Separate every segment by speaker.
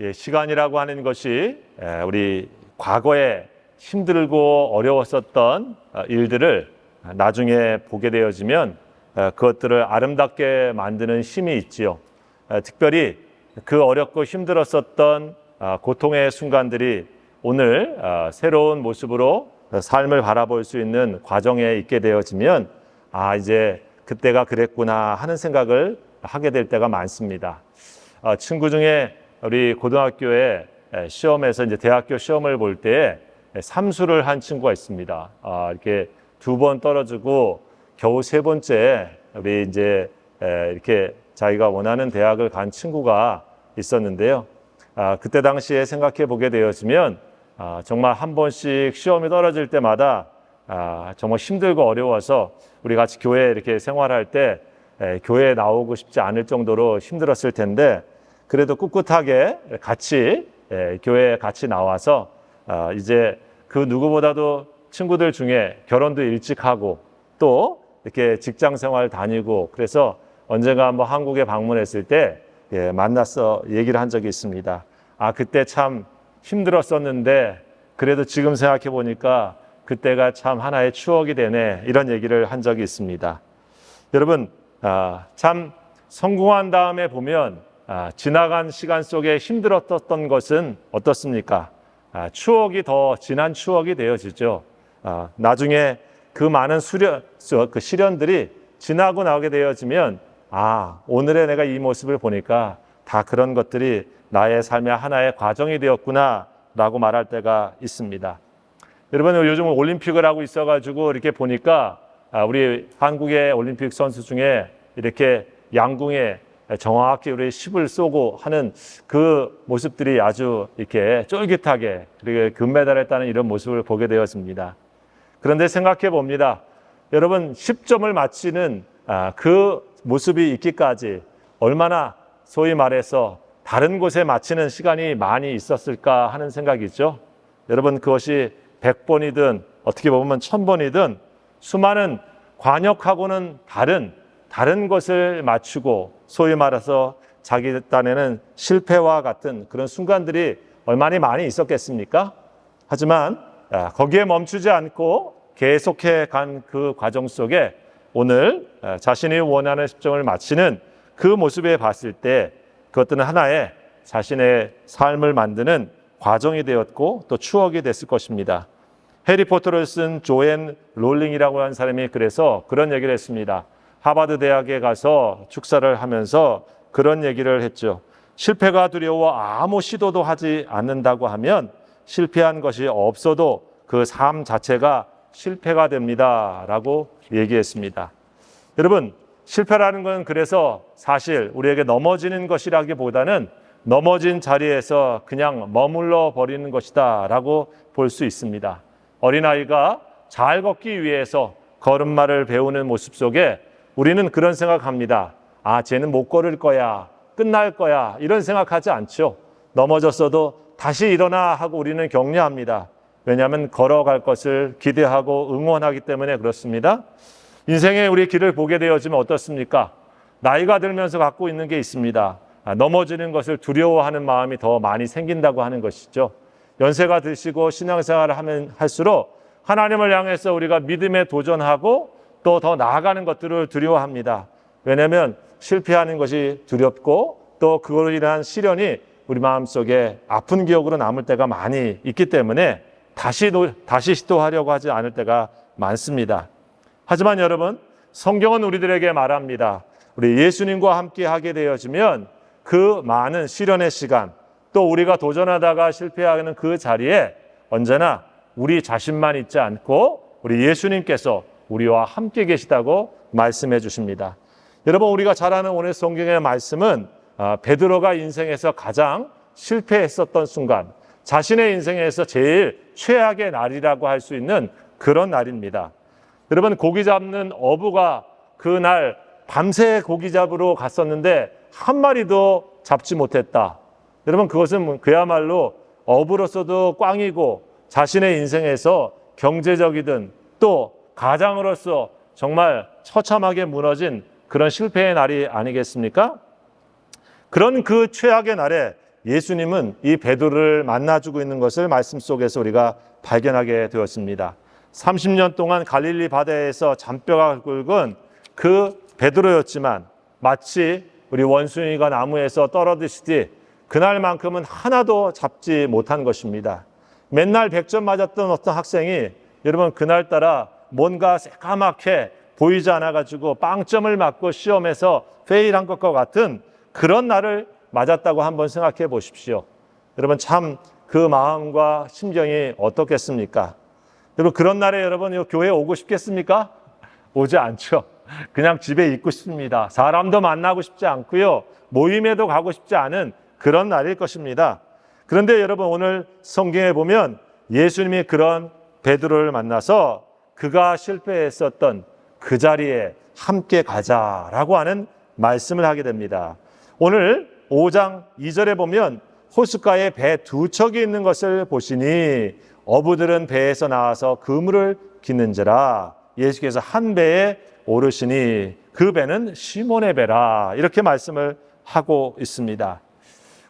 Speaker 1: 예, 시간이라고 하는 것이 에, 우리 과거에 힘들고 어려웠었던 어, 일들을 나중에 보게 되어지면 어, 그것들을 아름답게 만드는 힘이 있지요. 어, 특별히 그 어렵고 힘들었었던 어, 고통의 순간들이 오늘 어, 새로운 모습으로 삶을 바라볼 수 있는 과정에 있게 되어지면 아 이제 그때가 그랬구나 하는 생각을 하게 될 때가 많습니다. 어, 친구 중에 우리 고등학교에 에, 시험에서 이제 대학교 시험을 볼 때 삼수를 한 친구가 있습니다. 아, 이렇게 두 번 떨어지고 겨우 세 번째 우리 이제 에, 이렇게 자기가 원하는 대학을 간 친구가 있었는데요. 아, 그때 당시에 생각해 보게 되었으면 아, 정말 한 번씩 시험이 떨어질 때마다 아, 정말 힘들고 어려워서 우리 같이 교회 이렇게 생활할 때 에, 교회에 나오고 싶지 않을 정도로 힘들었을 텐데 그래도 꿋꿋하게 같이 에, 교회에 같이 나와서 아, 이제 그 누구보다도 친구들 중에 결혼도 일찍 하고 또 이렇게 직장 생활 다니고 그래서 언젠가 한번 한국에 방문했을 때 예, 만나서 얘기를 한 적이 있습니다. 아 그때 참 힘들었었는데 그래도 지금 생각해 보니까 그때가 참 하나의 추억이 되네 이런 얘기를 한 적이 있습니다. 여러분 아, 참 성공한 다음에 보면 아, 지나간 시간 속에 힘들었던 것은 어떻습니까? 아, 추억이 더 진한 추억이 되어지죠. 아, 나중에 그 많은 수련, 수- 그 시련들이 지나고 나오게 되어지면 아 오늘의 내가 이 모습을 보니까 다 그런 것들이 나의 삶의 하나의 과정이 되었구나 라고 말할 때가 있습니다. 여러분 요즘 올림픽을 하고 있어가지고 이렇게 보니까 아, 우리 한국의 올림픽 선수 중에 이렇게 양궁에 정확히 우리 10을 쏘고 하는 그 모습들이 아주 이렇게 쫄깃하게 그리고 금메달을 따는 이런 모습을 보게 되었습니다. 그런데 생각해 봅니다. 여러분 10점을 맞히는 아, 그 모습이 있기까지 얼마나 소위 말해서 다른 곳에 맞히는 시간이 많이 있었을까 하는 생각이죠. 여러분 그것이 100번이든 어떻게 보면 1000번이든 수많은 관역하고는 다른 다른 것을 맞추고 소위 말해서 자기 딴에는 실패와 같은 그런 순간들이 얼마나 많이 있었겠습니까? 하지만 아, 거기에 멈추지 않고 계속해 간 그 과정 속에 오늘 아, 자신이 원하는 십정을 마치는 그 모습에 봤을 때 그것들은 하나의 자신의 삶을 만드는 과정이 되었고 또 추억이 됐을 것입니다. 해리포터를 쓴 조앤 롤링이라고 하는 사람이 그래서 그런 얘기를 했습니다. 하버드 대학에 가서 축사를 하면서 그런 얘기를 했죠. 실패가 두려워 아무 시도도 하지 않는다고 하면 실패한 것이 없어도 그 삶 자체가 실패가 됩니다. 라고 얘기했습니다. 여러분, 실패라는 건 그래서 사실 우리에게 넘어지는 것이라기보다는 넘어진 자리에서 그냥 머물러 버리는 것이다. 라고 볼 수 있습니다. 어린아이가 잘 걷기 위해서 걸음마를 배우는 모습 속에 우리는 그런 생각합니다. 아, 쟤는 못 걸을 거야. 끝날 거야. 이런 생각하지 않죠. 넘어졌어도 다시 일어나 하고 우리는 격려합니다. 왜냐하면 걸어갈 것을 기대하고 응원하기 때문에 그렇습니다. 인생의 우리 길을 보게 되어지면 어떻습니까? 나이가 들면서 갖고 있는 게 있습니다. 아, 넘어지는 것을 두려워하는 마음이 더 많이 생긴다고 하는 것이죠. 연세가 드시고 신앙생활을 하면 할수록 하나님을 향해서 우리가 믿음에 도전하고 또 더 나아가는 것들을 두려워합니다. 왜냐하면 실패하는 것이 두렵고 또 그걸로 인한 시련이 우리 마음속에 아픈 기억으로 남을 때가 많이 있기 때문에 다시 노- 다시 시도하려고 하지 않을 때가 많습니다. 하지만 여러분, 성경은 우리들에게 말합니다. 우리 예수님과 함께 하게 되어지면 그 많은 시련의 시간, 또 우리가 도전하다가 실패하는 그 자리에 언제나 우리 자신만 있지 않고 우리 예수님께서 우리와 함께 계시다고 말씀해 주십니다. 여러분, 우리가 잘 아는 오늘 성경의 말씀은 아, 베드로가 인생에서 가장 실패했었던 순간, 자신의 인생에서 제일 최악의 날이라고 할 수 있는 그런 날입니다. 여러분 고기 잡는 어부가 그날 밤새 고기 잡으러 갔었는데 한 마리도 잡지 못했다. 여러분 그것은 그야말로 어부로서도 꽝이고 자신의 인생에서 경제적이든 또 가장으로서 정말 처참하게 무너진 그런 실패의 날이 아니겠습니까? 그런 그 최악의 날에 예수님은 이 베드로를 만나주고 있는 것을 말씀 속에서 우리가 발견하게 되었습니다. 30년 동안 갈릴리 바다에서 잔뼈가 굵은 그 베드로였지만 마치 우리 원숭이가 나무에서 떨어지듯이 그날만큼은 하나도 잡지 못한 것입니다. 맨날 100점 맞았던 어떤 학생이 여러분 그날따라 뭔가 새까맣게 보이지 않아 가지고 빵점을 맞고 시험에서 페일한 것과 같은 그런 날을 맞았다고 한번 생각해 보십시오. 여러분 참 그 마음과 심경이 어떻겠습니까? 여러분 그런 날에 여러분 이 교회 오고 싶겠습니까? 오지 않죠. 그냥 집에 있고 싶습니다. 사람도 만나고 싶지 않고요. 모임에도 가고 싶지 않은 그런 날일 것입니다. 그런데 여러분 오늘 성경에 보면 예수님이 그런 베드로를 만나서 그가 실패했었던 그 자리에 함께 가자라고 하는 말씀을 하게 됩니다. 오늘 5장 2절에 보면 호숫가에 배 두 척이 있는 것을 보시니 어부들은 배에서 나와서 그물을 기는지라 예수께서 한 배에 오르시니 그 배는 시몬의 배라 이렇게 말씀을 하고 있습니다.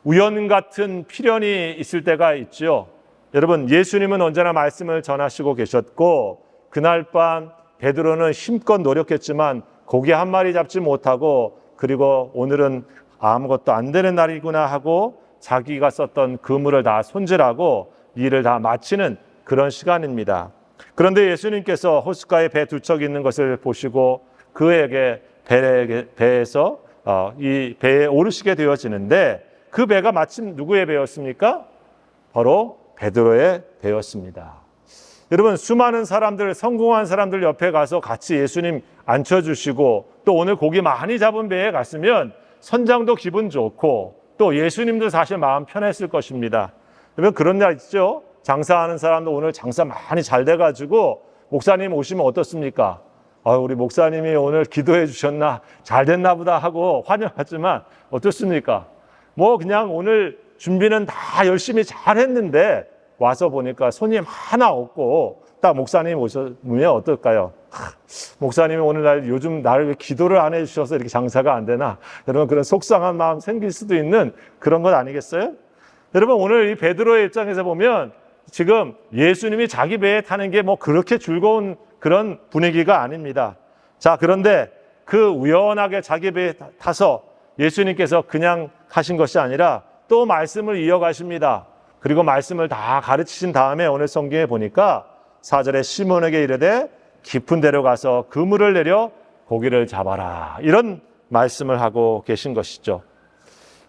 Speaker 1: 우연 같은 필연이 있을 때가 있죠. 여러분 예수님은 언제나 말씀을 전하시고 계셨고 그날 밤 베드로는 힘껏 노력했지만 고기 한 마리 잡지 못하고 그리고 오늘은 아무것도 안 되는 날이구나 하고 자기가 썼던 그물을 다 손질하고 일을 다 마치는 그런 시간입니다. 그런데 예수님께서 호숫가에 배 두 척 있는 것을 보시고 그에게 배, 배에서 어, 이 배에 오르시게 되어지는데 그 배가 마침 누구의 배였습니까? 바로 베드로의 배였습니다. 여러분 수많은 사람들 성공한 사람들 옆에 가서 같이 예수님 앉혀주시고 또 오늘 고기 많이 잡은 배에 갔으면 선장도 기분 좋고 또 예수님도 사실 마음 편했을 것입니다. 여러분 그런 날 있죠? 장사하는 사람도 오늘 장사 많이 잘 돼가지고 목사님 오시면 어떻습니까? 아, 우리 목사님이 오늘 기도해 주셨나 잘 됐나 보다 하고 환영하지만 어떻습니까? 뭐 그냥 오늘 준비는 다 열심히 잘 했는데 와서 보니까 손님 하나 없고 딱 목사님 오셨으면 어떨까요? 하, 목사님이 오늘날 요즘 나를 왜 기도를 안 해주셔서 이렇게 장사가 안 되나? 여러분 그런 속상한 마음 생길 수도 있는 그런 것 아니겠어요? 여러분 오늘 이 베드로의 입장에서 보면 지금 예수님이 자기 배에 타는 게 뭐 그렇게 즐거운 그런 분위기가 아닙니다. 자 그런데 그 우연하게 자기 배에 타서 예수님께서 그냥 하신 것이 아니라 또 말씀을 이어가십니다. 그리고 말씀을 다 가르치신 다음에 오늘 성경에 보니까 사절에 시몬에게 이르되 깊은 데로 가서 그물을 내려 고기를 잡아라. 이런 말씀을 하고 계신 것이죠.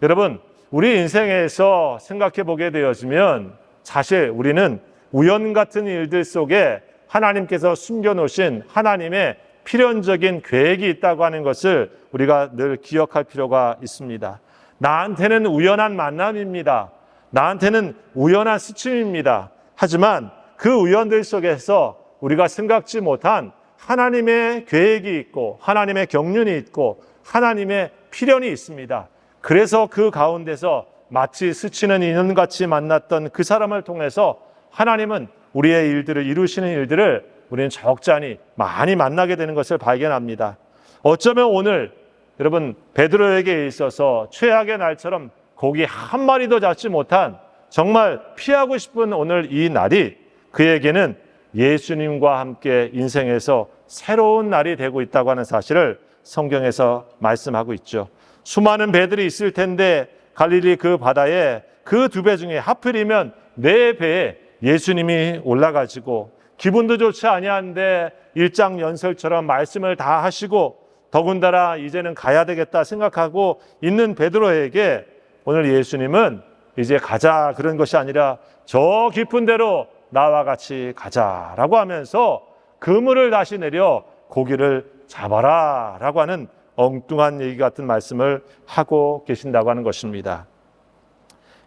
Speaker 1: 여러분, 우리 인생에서 생각해 보게 되어지면 사실 우리는 우연 같은 일들 속에 하나님께서 숨겨 놓으신 하나님의 필연적인 계획이 있다고 하는 것을 우리가 늘 기억할 필요가 있습니다. 나한테는 우연한 만남입니다. 나한테는 우연한 스침입니다. 하지만 그 우연들 속에서 우리가 생각지 못한 하나님의 계획이 있고 하나님의 경륜이 있고 하나님의 필연이 있습니다. 그래서 그 가운데서 마치 스치는 인연같이 만났던 그 사람을 통해서 하나님은 우리의 일들을 이루시는 일들을 우리는 적잖이 많이 만나게 되는 것을 발견합니다. 어쩌면 오늘 여러분 베드로에게 있어서 최악의 날처럼 고기 한 마리도 잡지 못한 정말 피하고 싶은 오늘 이 날이 그에게는 예수님과 함께 인생에서 새로운 날이 되고 있다고 하는 사실을 성경에서 말씀하고 있죠. 수많은 배들이 있을 텐데 갈릴리 그 바다에 그 두 배 중에 하필이면 네 배에 예수님이 올라가지고 기분도 좋지 아니한데 일장 연설처럼 말씀을 다 하시고 더군다나 이제는 가야 되겠다 생각하고 있는 베드로에게 오늘 예수님은 이제 가자 그런 것이 아니라 저 깊은 데로 나와 같이 가자라고 하면서 그물을 다시 내려 고기를 잡아라라고 하는 엉뚱한 얘기 같은 말씀을 하고 계신다고 하는 것입니다.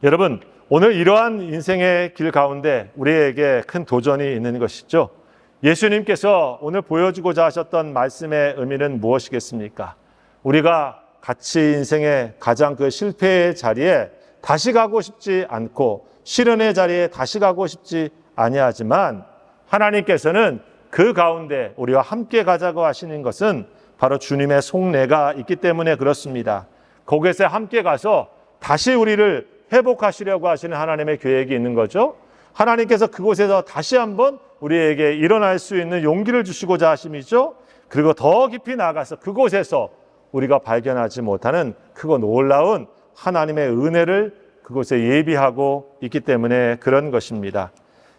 Speaker 1: 여러분, 오늘 이러한 인생의 길 가운데 우리에게 큰 도전이 있는 것이죠. 예수님께서 오늘 보여주고자 하셨던 말씀의 의미는 무엇이겠습니까? 우리가 같이 인생의 가장 그 실패의 자리에 다시 가고 싶지 않고 실현의 자리에 다시 가고 싶지 아니하지만 하나님께서는 그 가운데 우리와 함께 가자고 하시는 것은 바로 주님의 속내가 있기 때문에 그렇습니다. 거기에서 함께 가서 다시 우리를 회복하시려고 하시는 하나님의 계획이 있는 거죠. 하나님께서 그곳에서 다시 한번 우리에게 일어날 수 있는 용기를 주시고자 하심이죠. 그리고 더 깊이 나가서 그곳에서 우리가 발견하지 못하는 크고 놀라운 하나님의 은혜를 그곳에 예비하고 있기 때문에 그런 것입니다.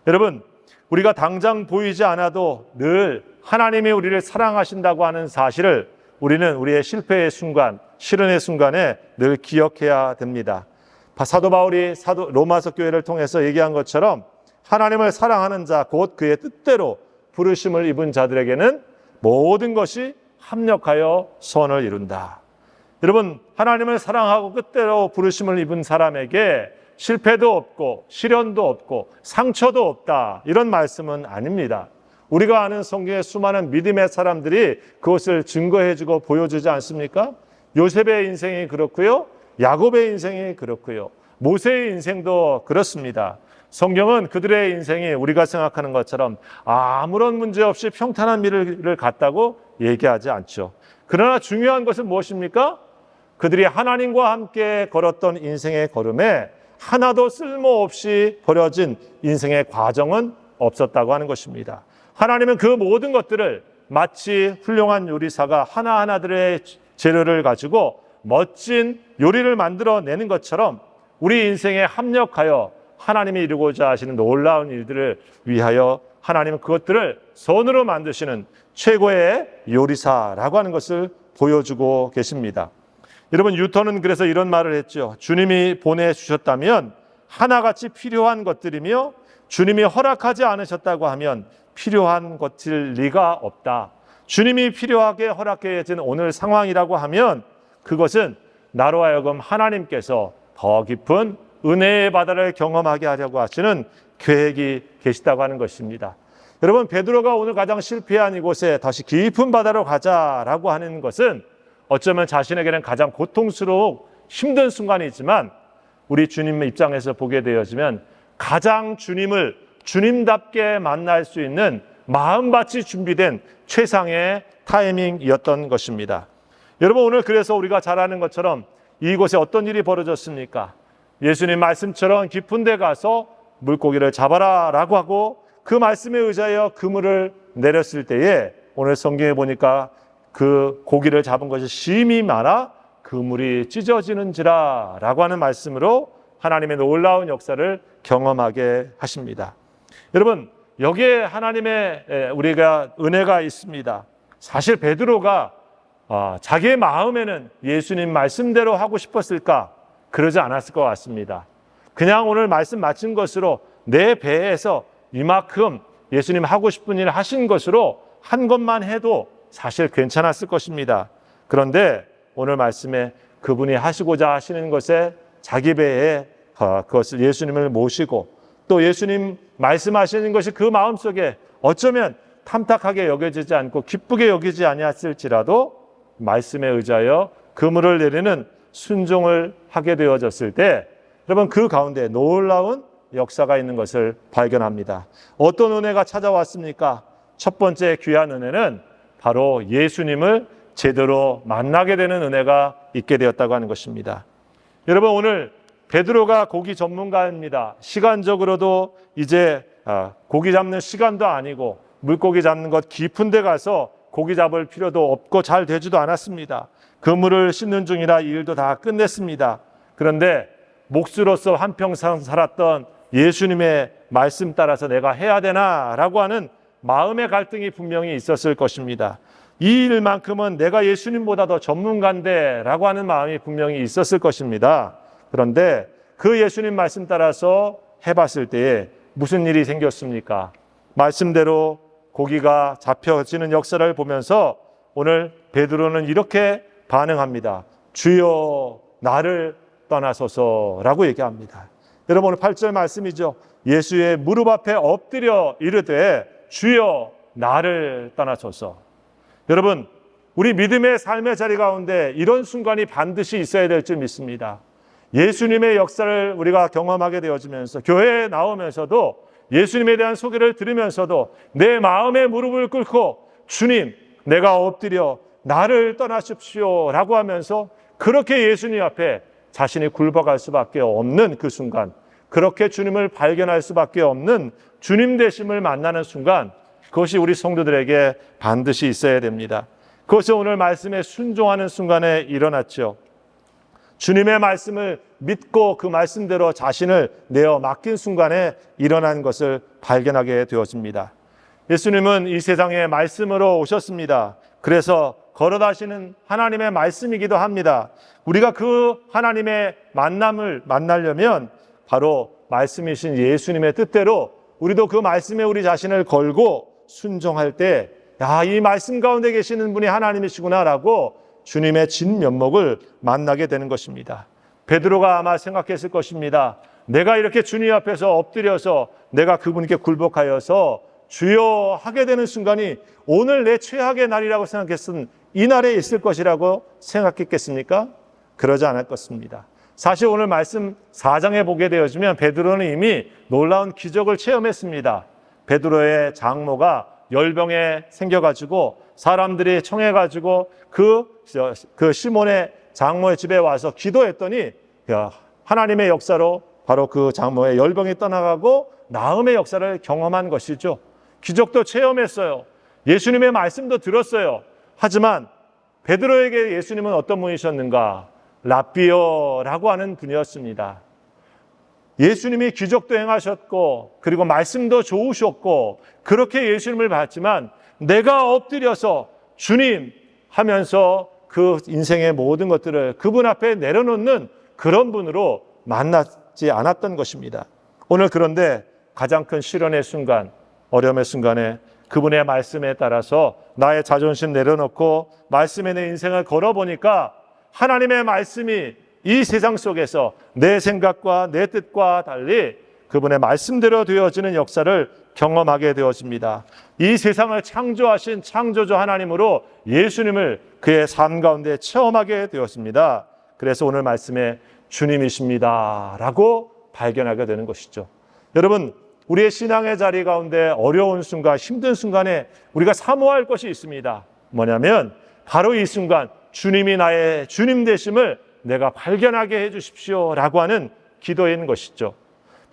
Speaker 1: 여러분, 우리가 당장 보이지 않아도 늘 하나님이 우리를 사랑하신다고 하는 사실을 우리는 우리의 실패의 순간, 실현의 순간에 늘 기억해야 됩니다. 사도 바울이 사도 로마서 교회를 통해서 얘기한 것처럼 하나님을 사랑하는 자, 곧 그의 뜻대로 부르심을 입은 자들에게는 모든 것이 합력하여 선을 이룬다. 여러분, 하나님을 사랑하고 끝대로 부르심을 입은 사람에게 실패도 없고 시련도 없고 상처도 없다. 이런 말씀은 아닙니다. 우리가 아는 성경의 수많은 믿음의 사람들이 그것을 증거해주고 보여주지 않습니까? 요셉의 인생이 그렇고요. 야곱의 인생이 그렇고요. 모세의 인생도 그렇습니다. 성경은 그들의 인생이 우리가 생각하는 것처럼 아무런 문제 없이 평탄한 미래를 갔다고 얘기하지 않죠. 그러나 중요한 것은 무엇입니까? 그들이 하나님과 함께 걸었던 인생의 걸음에 하나도 쓸모없이 버려진 인생의 과정은 없었다고 하는 것입니다. 하나님은 그 모든 것들을 마치 훌륭한 요리사가 하나하나들의 재료를 가지고 멋진 요리를 만들어내는 것처럼 우리 인생에 합력하여 하나님이 이루고자 하시는 놀라운 일들을 위하여 하나님은 그것들을 손으로 만드시는 최고의 요리사라고 하는 것을 보여주고 계십니다. 여러분 유턴은 그래서 이런 말을 했죠. 주님이 보내주셨다면 하나같이 필요한 것들이며 주님이 허락하지 않으셨다고 하면 필요한 것일 리가 없다. 주님이 필요하게 허락해 진 오늘 상황이라고 하면 그것은 나로 하여금 하나님께서 더 깊은 은혜의 바다를 경험하게 하려고 하시는 계획이 계시다고 하는 것입니다. 여러분 베드로가 오늘 가장 실패한 이곳에 다시 깊은 바다로 가자라고 하는 것은 어쩌면 자신에게는 가장 고통스러워 힘든 순간이지만 우리 주님의 입장에서 보게 되어지면 가장 주님을 주님답게 만날 수 있는 마음밭이 준비된 최상의 타이밍이었던 것입니다. 여러분 오늘 그래서 우리가 잘 아는 것처럼 이곳에 어떤 일이 벌어졌습니까? 예수님 말씀처럼 깊은 데 가서 물고기를 잡아라 라고 하고 그 말씀에 의지하여 그물을 내렸을 때에 오늘 성경에 보니까 그 고기를 잡은 것이 심이 많아 그물이 찢어지는지라 라고 하는 말씀으로 하나님의 놀라운 역사를 경험하게 하십니다. 여러분, 여기에 하나님의 우리가 은혜가 있습니다. 사실 베드로가 아, 자기의 마음에는 예수님 말씀대로 하고 싶었을까? 그러지 않았을 것 같습니다. 그냥 오늘 말씀 마친 것으로 내 배에서 이만큼 예수님 하고 싶은 일 하신 것으로 한 것만 해도 사실 괜찮았을 것입니다. 그런데 오늘 말씀에 그분이 하시고자 하시는 것에 자기 배에 어, 그것을 예수님을 모시고 또 예수님 말씀하시는 것이 그 마음속에 어쩌면 탐탁하게 여겨지지 않고 기쁘게 여기지 아니었을지라도 말씀에 의지하여 그물을 내리는 순종을 하게 되어졌을 때 여러분 그 가운데 놀라운 역사가 있는 것을 발견합니다. 어떤 은혜가 찾아왔습니까? 첫 번째 귀한 은혜는 바로 예수님을 제대로 만나게 되는 은혜가 있게 되었다고 하는 것입니다. 여러분 오늘 베드로가 고기 전문가입니다. 시간적으로도 이제 아, 고기 잡는 시간도 아니고 물고기 잡는 것 깊은 데 가서 고기 잡을 필요도 없고 잘 되지도 않았습니다. 그물을 씻는 중이라 일도 다 끝냈습니다. 그런데 목수로서 한평생 살았던 예수님의 말씀 따라서 내가 해야 되나 라고 하는 마음의 갈등이 분명히 있었을 것입니다. 이 일만큼은 내가 예수님보다 더 전문가인데 라고 하는 마음이 분명히 있었을 것입니다. 그런데 그 예수님 말씀 따라서 해봤을 때에 무슨 일이 생겼습니까? 말씀대로 고기가 잡혀지는 역사를 보면서 오늘 베드로는 이렇게 반응합니다. 주여 나를 떠나소서라고 얘기합니다. 여러분 오늘 8절 말씀이죠. 예수의 무릎 앞에 엎드려 이르되 주여 나를 떠나소서. 여러분 우리 믿음의 삶의 자리 가운데 이런 순간이 반드시 있어야 될 줄 믿습니다. 예수님의 역사를 우리가 경험하게 되어지면서 교회에 나오면서도 예수님에 대한 소개를 들으면서도 내 마음의 무릎을 꿇고 주님 내가 엎드려 나를 떠나십시오 라고 하면서 그렇게 예수님 앞에 자신이 굴복할 수밖에 없는 그 순간, 그렇게 주님을 발견할 수밖에 없는 주님 되심을 만나는 순간, 그것이 우리 성도들에게 반드시 있어야 됩니다. 그것이 오늘 말씀에 순종하는 순간에 일어났죠. 주님의 말씀을 믿고 그 말씀대로 자신을 내어 맡긴 순간에 일어난 것을 발견하게 되었습니다. 예수님은 이 세상에 말씀으로 오셨습니다. 그래서 걸어다시는 하나님의 말씀이기도 합니다. 우리가 그 하나님의 만남을 만나려면 바로 말씀이신 예수님의 뜻대로 우리도 그 말씀에 우리 자신을 걸고 순종할 때, 야, 이 말씀 가운데 계시는 분이 하나님이시구나라고 주님의 진면목을 만나게 되는 것입니다. 베드로가 아마 생각했을 것입니다. 내가 이렇게 주님 앞에서 엎드려서 내가 그분께 굴복하여서 주여 하게 되는 순간이 오늘 내 최악의 날이라고 생각했은 이 날에 있을 것이라고 생각했겠습니까? 그러지 않을 것입니다. 사실 오늘 말씀 4장에 보게 되어지면 베드로는 이미 놀라운 기적을 체험했습니다. 베드로의 장모가 열병에 생겨가지고 사람들이 청해 가지고 그, 그 시몬의 장모의 집에 와서 기도했더니 야, 하나님의 역사로 바로 그 장모의 열병이 떠나가고 나음의 역사를 경험한 것이죠. 기적도 체험했어요. 예수님의 말씀도 들었어요. 하지만 베드로에게 예수님은 어떤 분이셨는가? 라비어라고 하는 분이었습니다. 예수님이 기적도 행하셨고 그리고 말씀도 좋으셨고 그렇게 예수님을 봤지만 내가 엎드려서 주님 하면서 그 인생의 모든 것들을 그분 앞에 내려놓는 그런 분으로 만났지 않았던 것입니다. 오늘 그런데 가장 큰 시련의 순간, 어려움의 순간에 그분의 말씀에 따라서 나의 자존심 내려놓고 말씀에 내 인생을 걸어보니까 하나님의 말씀이 이 세상 속에서 내 생각과 내 뜻과 달리 그분의 말씀대로 되어지는 역사를 경험하게 되어집니다. 이 세상을 창조하신 창조주 하나님으로 예수님을 그의 삶 가운데 체험하게 되었습니다. 그래서 오늘 말씀에 주님이십니다. 라고 발견하게 되는 것이죠. 여러분, 우리의 신앙의 자리 가운데 어려운 순간, 힘든 순간에 우리가 사모할 것이 있습니다. 뭐냐면, 바로 이 순간, 주님이 나의 주님 되심을 내가 발견하게 해 주십시오. 라고 하는 기도인 것이죠.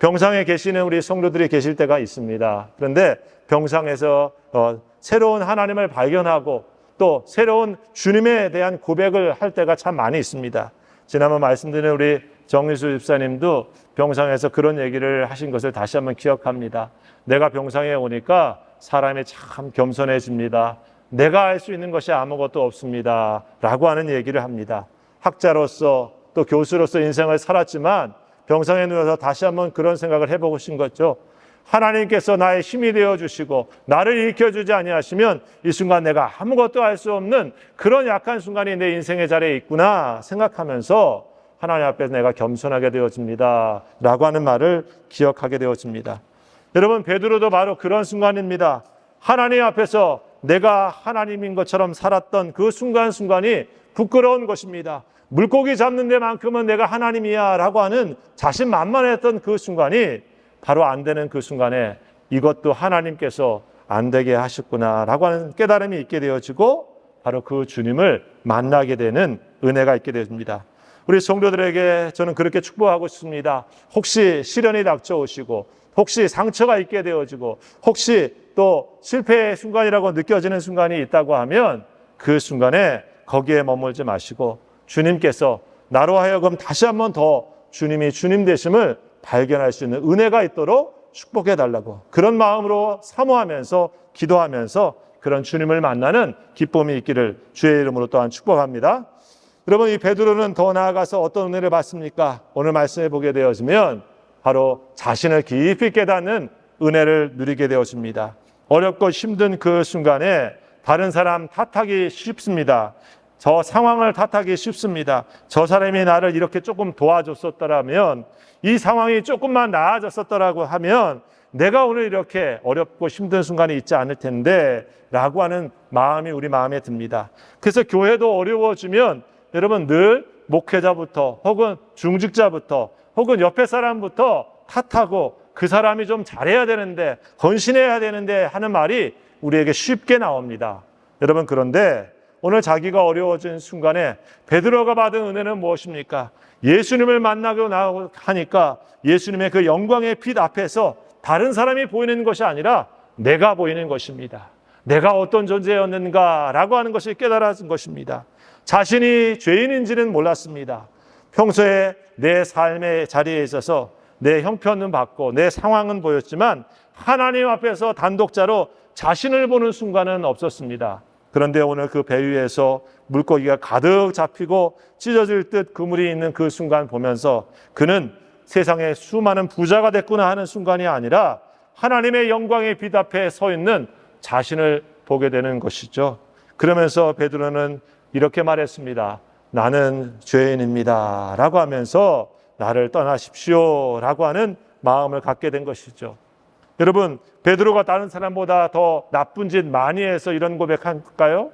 Speaker 1: 병상에 계시는 우리 성도들이 계실 때가 있습니다. 그런데 병상에서 어, 새로운 하나님을 발견하고 또 새로운 주님에 대한 고백을 할 때가 참 많이 있습니다. 지난번 말씀드린 우리 정리수 집사님도 병상에서 그런 얘기를 하신 것을 다시 한번 기억합니다. 내가 병상에 오니까 사람이 참 겸손해집니다. 내가 할수 있는 것이 아무것도 없습니다. 라고 하는 얘기를 합니다. 학자로서 또 교수로서 인생을 살았지만 병상에 누워서 다시 한번 그런 생각을 싶은 거죠. 하나님께서 나의 힘이 되어 주시고 나를 일으켜 주지 아니하시면 이 순간 내가 아무것도 할수 없는 그런 약한 순간이 내 인생의 자리에 있구나 생각하면서 하나님 앞에 내가 겸손하게 되어집니다. 라고 하는 말을 기억하게 되어집니다. 여러분 베드로도 바로 그런 순간입니다. 하나님 앞에서 내가 하나님인 것처럼 살았던 그 순간순간이 부끄러운 것입니다. 물고기 잡는 데만큼은 내가 하나님이야 라고 하는 자신만만했던 그 순간이 바로 안 되는 그 순간에 이것도 하나님께서 안 되게 하셨구나 라고 하는 깨달음이 있게 되어지고 바로 그 주님을 만나게 되는 은혜가 있게 되어집니다. 우리 성도들에게 저는 그렇게 축복하고 싶습니다. 혹시 시련이 닥쳐오시고 혹시 상처가 있게 되어지고 혹시 또 실패의 순간이라고 느껴지는 순간이 있다고 하면 그 순간에 거기에 머물지 마시고 주님께서 나로 하여금 다시 한번 더 주님이 주님 되심을 발견할 수 있는 은혜가 있도록 축복해 달라고 그런 마음으로 사모하면서 기도하면서 그런 주님을 만나는 기쁨이 있기를 주의 이름으로 또한 축복합니다. 여러분 이 베드로는 더 나아가서 어떤 은혜를 받습니까? 오늘 말씀해 보게 되어지면 바로 자신을 깊이 깨닫는 은혜를 누리게 되었습니다. 어렵고 힘든 그 순간에 다른 사람 탓하기 쉽습니다. 저 상황을 탓하기 쉽습니다. 저 사람이 나를 이렇게 조금 도와줬었더라면 이 상황이 조금만 나아졌었더라고 하면 내가 오늘 이렇게 어렵고 힘든 순간이 있지 않을 텐데 라고 하는 마음이 우리 마음에 듭니다. 그래서 교회도 어려워지면 여러분 늘 목회자부터 혹은 중직자부터 혹은 옆에 사람부터 탓하고 그 사람이 좀 잘해야 되는데 헌신해야 되는데 하는 말이 우리에게 쉽게 나옵니다. 여러분 그런데 오늘 자기가 어려워진 순간에 베드로가 받은 은혜는 무엇입니까? 예수님을 만나고 나고 하니까 예수님의 그 영광의 빛 앞에서 다른 사람이 보이는 것이 아니라 내가 보이는 것입니다. 내가 어떤 존재였는가라고 하는 것을 깨달은 것입니다. 자신이 죄인인지는 몰랐습니다. 평소에 내 삶의 자리에 있어서 내 형편은 받고 내 상황은 보였지만 하나님 앞에서 단독자로 자신을 보는 순간은 없었습니다. 그런데 오늘 그 배 위에서 물고기가 가득 잡히고 찢어질 듯 그물이 있는 그 순간 보면서 그는 세상에 수많은 부자가 됐구나 하는 순간이 아니라 하나님의 영광의 빛 앞에 서 있는 자신을 보게 되는 것이죠. 그러면서 베드로는 이렇게 말했습니다. 나는 죄인입니다. 라고 하면서 나를 떠나십시오. 라고 하는 마음을 갖게 된 것이죠. 여러분, 베드로가 다른 사람보다 더 나쁜 짓 많이 해서 이런 고백할까요?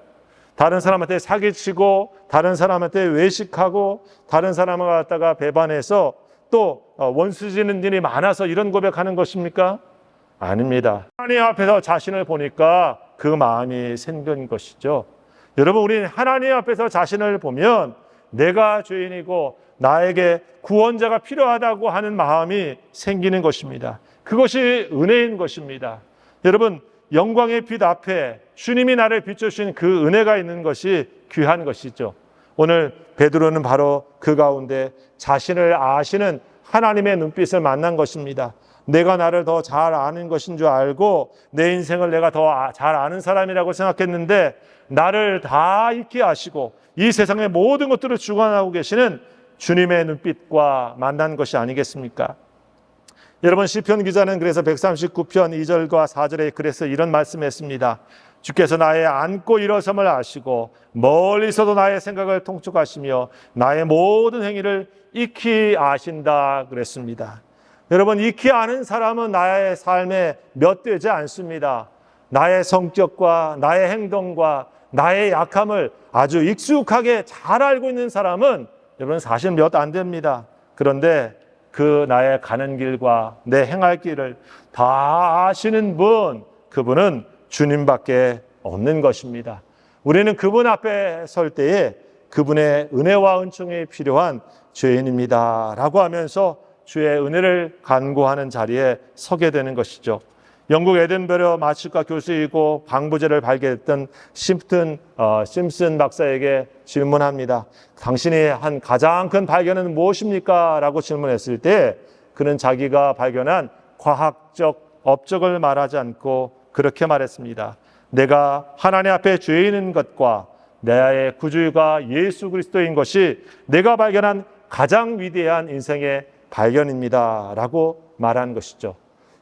Speaker 1: 다른 사람한테 사기치고, 다른 사람한테 외식하고, 다른 사람을 갖다가 배반해서 또 어, 원수 지는 일이 많아서 이런 고백하는 것입니까? 아닙니다. 하나님 앞에서 자신을 보니까 그 마음이 생긴 것이죠. 여러분, 우리는 하나님 앞에서 자신을 보면 내가 죄인이고 나에게 구원자가 필요하다고 하는 마음이 생기는 것입니다. 그것이 은혜인 것입니다. 여러분, 영광의 빛 앞에 주님이 나를 비춰주신 그 은혜가 있는 것이 귀한 것이죠. 오늘 베드로는 바로 그 가운데 자신을 아시는 하나님의 눈빛을 만난 것입니다. 내가 나를 더 잘 아는 것인 줄 알고 내 인생을 내가 더 잘 아는 사람이라고 생각했는데 나를 다 잊게 하시고 이 세상의 모든 것들을 주관하고 계시는 주님의 눈빛과 만난 것이 아니겠습니까? 여러분 시편 기자는 그래서 139편 2절과 4절에 그래서 이런 말씀했습니다. 주께서 나의 앉고 일어섬을 아시고 멀리서도 나의 생각을 통촉하시며 나의 모든 행위를 익히 아신다 그랬습니다. 여러분 익히 아는 사람은 나의 삶에 몇 되지 않습니다. 나의 성격과 나의 행동과 나의 약함을 아주 익숙하게 잘 알고 있는 사람은 여러분 사실 몇 안 됩니다. 그런데 그 나의 가는 길과 내 행할 길을 다 아시는 분, 그분은 주님밖에 없는 것입니다. 우리는 그분 앞에 설 때에 그분의 은혜와 은총이 필요한 죄인입니다. 라고 하면서 주의 은혜를 간구하는 자리에 서게 되는 것이죠. 영국 에든베러 마취과 교수이고 방부제를 발견했던 심튼 어, 심슨 박사에게 질문합니다. 당신이 한 가장 큰 발견은 무엇입니까? 라고 질문했을 때 그는 자기가 발견한 과학적 업적을 말하지 않고 그렇게 말했습니다. 내가 하나님 앞에 죄인인 것과 나의 구주가 예수 그리스도인 것이 내가 발견한 가장 위대한 인생의 발견입니다. 라고 말한 것이죠.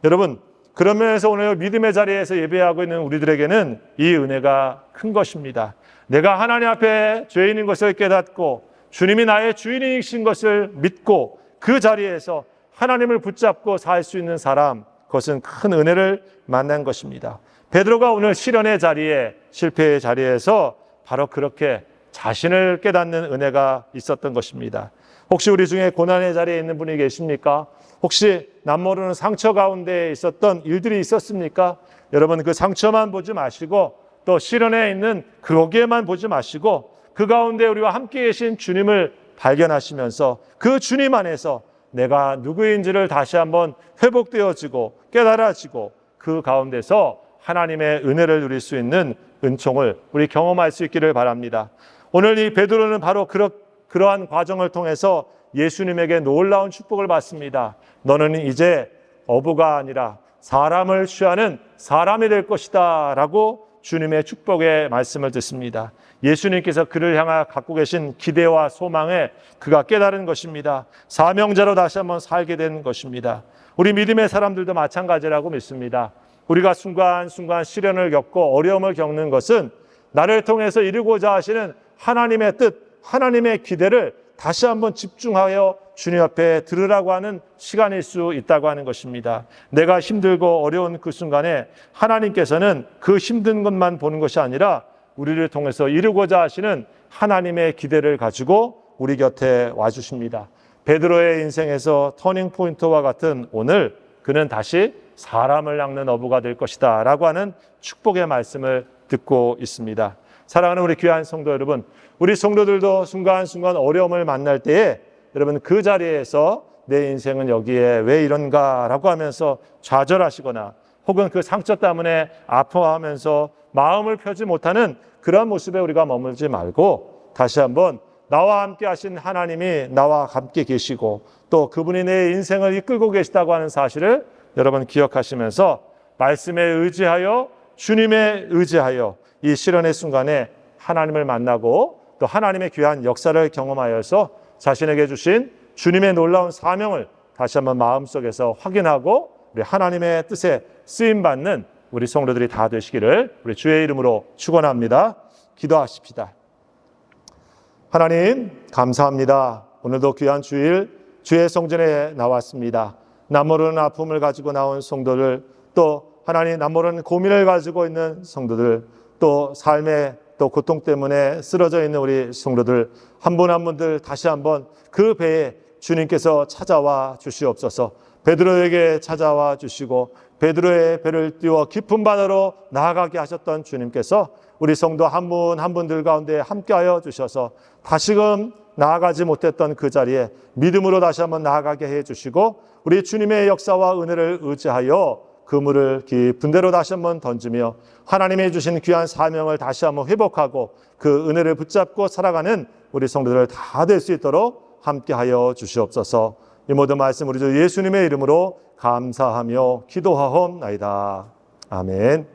Speaker 1: 여러분, 그런 면에서 오늘 믿음의 자리에서 예배하고 있는 우리들에게는 이 은혜가 큰 것입니다. 내가 하나님 앞에 죄인인 것을 깨닫고 주님이 나의 주인이신 것을 믿고 그 자리에서 하나님을 붙잡고 살 수 있는 사람, 그것은 큰 은혜를 만난 것입니다. 베드로가 오늘 실현의 자리에 실패의 자리에서 바로 그렇게 자신을 깨닫는 은혜가 있었던 것입니다. 혹시 우리 중에 고난의 자리에 있는 분이 계십니까? 혹시 남모르는 상처 가운데 있었던 일들이 있었습니까? 여러분 그 상처만 보지 마시고 또 실현에 있는 거기에만 보지 마시고 그 가운데 우리와 함께 계신 주님을 발견하시면서 그 주님 안에서 내가 누구인지를 다시 한번 회복되어지고 깨달아지고 그 가운데서 하나님의 은혜를 누릴 수 있는 은총을 우리 경험할 수 있기를 바랍니다. 오늘 이 베드로는 바로 그러, 그러한 과정을 통해서 예수님에게 놀라운 축복을 받습니다. 너는 이제 어부가 아니라 사람을 취하는 사람이 될 것이다. 라고 주님의 축복의 말씀을 듣습니다. 예수님께서 그를 향하 갖고 계신 기대와 소망에 그가 깨달은 것입니다. 사명자로 다시 한번 살게 된 것입니다. 우리 믿음의 사람들도 마찬가지라고 믿습니다. 우리가 순간순간 시련을 겪고 어려움을 겪는 것은 나를 통해서 이루고자 하시는 하나님의 뜻, 하나님의 기대를 다시 한번 집중하여 주님 앞에 들으라고 하는 시간일 수 있다고 하는 것입니다. 내가 힘들고 어려운 그 순간에 하나님께서는 그 힘든 것만 보는 것이 아니라 우리를 통해서 이루고자 하시는 하나님의 기대를 가지고 우리 곁에 와 주십니다. 베드로의 인생에서 터닝 포인트와 같은 오늘 그는 다시 사람을 낚는 어부가 될 것이다 라고 하는 축복의 말씀을 듣고 있습니다. 사랑하는 우리 귀한 성도 여러분, 우리 성도들도 순간순간 어려움을 만날 때에 여러분 그 자리에서 내 인생은 여기에 왜 이런가라고 하면서 좌절하시거나 혹은 그 상처 때문에 아파하면서 마음을 펴지 못하는 그런 모습에 우리가 머물지 말고 다시 한번 나와 함께 하신 하나님이 나와 함께 계시고 또 그분이 내 인생을 이끌고 계시다고 하는 사실을 여러분 기억하시면서 말씀에 의지하여 주님에 의지하여 이 실현의 순간에 하나님을 만나고 또 하나님의 귀한 역사를 경험하여서 자신에게 주신 주님의 놀라운 사명을 다시 한번 마음속에서 확인하고 우리 하나님의 뜻에 쓰임 받는 우리 성도들이 다 되시기를 우리 주의 이름으로 축원합니다. 기도하십시다. 하나님 감사합니다. 오늘도 귀한 주일 주의 성전에 나왔습니다. 남모르는 아픔을 가지고 나온 성도들 또 하나님 남모르는 고민을 가지고 있는 성도들 또 삶의 또 고통 때문에 쓰러져 있는 우리 성도들 한 분 한 분들 다시 한번 그 배에 주님께서 찾아와 주시옵소서. 베드로에게 찾아와 주시고 베드로의 배를 띄워 깊은 바다로 나아가게 하셨던 주님께서 우리 성도 한 분 한 분들 가운데 함께하여 주셔서 다시금 나아가지 못했던 그 자리에 믿음으로 다시 한번 나아가게 해 주시고 우리 주님의 역사와 은혜를 의지하여 그물을 깊은 데로 다시 한번 던지며 하나님이 주신 귀한 사명을 다시 한번 회복하고 그 은혜를 붙잡고 살아가는 우리 성도들 다 될 수 있도록 함께하여 주시옵소서. 이 모든 말씀 우리 주 예수님의 이름으로 감사하며 기도하옵나이다. 아멘.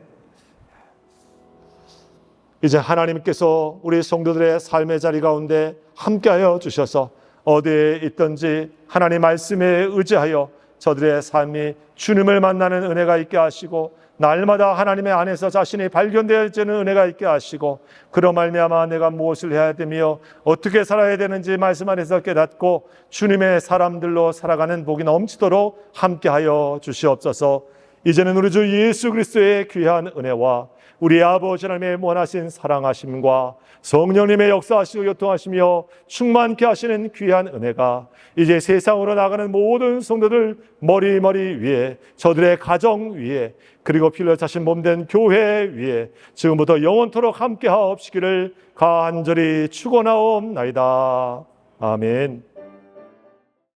Speaker 1: 이제 하나님께서 우리 성도들의 삶의 자리 가운데 함께하여 주셔서 어디에 있든지 하나님 말씀에 의지하여 저들의 삶이 주님을 만나는 은혜가 있게 하시고 날마다 하나님의 안에서 자신이 발견되어지는 은혜가 있게 하시고 그로 말미암아 내가 무엇을 해야 되며 어떻게 살아야 되는지 말씀 안에서 깨닫고 주님의 사람들로 살아가는 복이 넘치도록 함께하여 주시옵소서. 이제는 우리 주 예수 그리스도의 귀한 은혜와 우리 아버지 하나님의 원하신 사랑하심과 성령님의 역사하시고 요통하시며 충만케 하시는 귀한 은혜가 이제 세상으로 나가는 모든 성도들 머리머리 위에 저들의 가정 위에 그리고 필러 자신 몸된 교회 위에 지금부터 영원토록 함께 하옵시기를 간절히 축원하옵나이다. 아멘.